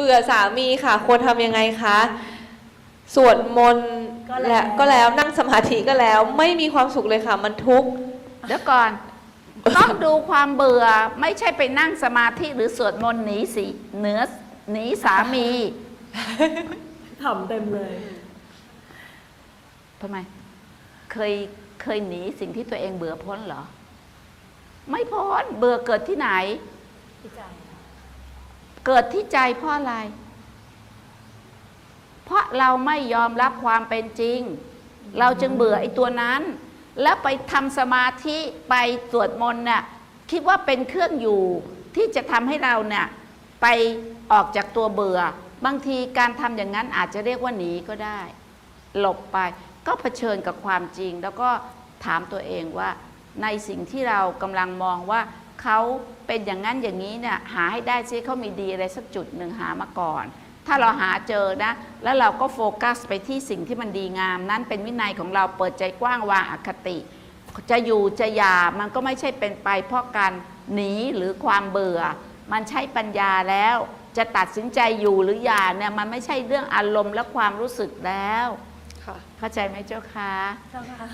เบื่อสามีค่ะ ควรทำยังไงคะสวดมนต์ก็แล้ว และก็แล้วนั่งสมาธิก็แล้ว ไม่มีความสุขเลยค่ะ มันทุกข์เดี๋ยวก่อน ต้องดูความเบื่อไม่ใช่ไปนั่งสมาธิหรือสวดมนต์หนีสิเหนือหนีสามีถ่อมเต็มเลยทำไม เคยเคยหนีสิ่งที่ตัวเองเบื่อพ้นเหรอ ไม่พ้นเบื่อเกิดที่ไหน ที่ใจ เกิดที่ใจเพราะอะไร เพราะเราไม่ยอมรับความเป็นจริง เราจึงเบื่อไอ้ตัวนั้น แล้วไปทำสมาธิไปสวดมนต์น่ะคิดว่าเป็นเครื่องอยู่ที่จะทำให้เราเนี่ยไปออกจากตัวเบื่อ บางทีการทำอย่างนั้นอาจจะเรียกว่าหนีก็ได้ หลบไป ก็เผชิญกับความจริง แล้วก็ถามตัวเองว่าในสิ่งที่เรากำลังมองว่า เขาเป็นอย่างนั้นอย่างนี้เนี่ยหาให้ได้ซิเขามีดีอะไรสักจุดหนึ่งหามาก่อน ถ้าเราหาเจอนะ แล้วเราก็โฟกัสไปที่สิ่งที่มันดีงาม นั่นเป็นวินัยของเราเปิดใจกว้างวางอคติ จะอยู่จะหย่ามันก็ไม่ใช่เป็นไป เพราะการหนีหรือความเบื่อ มันใช้ปัญญาแล้วจะตัดสินใจอยู่หรือหย่าเนี่ยมันไม่ใช่เรื่องอารมณ์และความรู้สึกแล้วค่ะเข้าใจไหมเจ้าคะเจ้าค่ะ